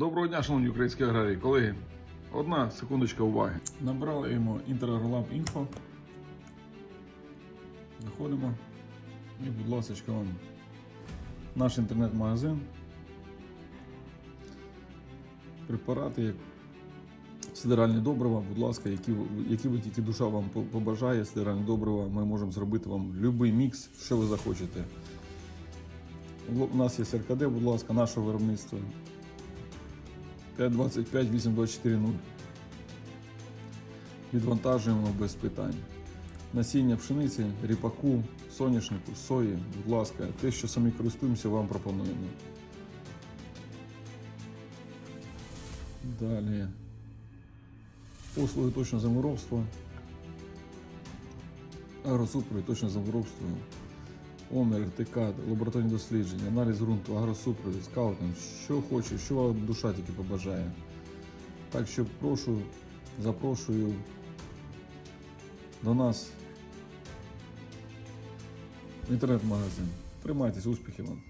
Доброго дня, шановні українські аграрії, колеги. Одна секундочка уваги. Набрали йому Interlab Info. Заходимо. І, будь ласка, вам наш інтернет-магазин. Препарати, як сидеральні добрива, будь ласка, які, які ви тільки душа вам побажає, сидеральні добрива, ми можемо зробити вам будь-який мікс, що ви захочете. У нас є РКД, будь ласка, наше виробництво. 525 824 0. Відвантажуємо без питань. Насіння пшениці, ріпаку, соняшнику, сої, будь ласка, те, що самі користуємося, вам пропонуємо. Далі. Послуги точного заморобства. Агросупровід, точне заморобство. ОМЕР, ТК, лабораторні дослідження, аналіз ґрунту, агросупровід, скаутинг, що хоче, що вам душа тільки побажає. Так що прошу, запрошую до нас в інтернет-магазин. Тримайтесь, успіхів вам!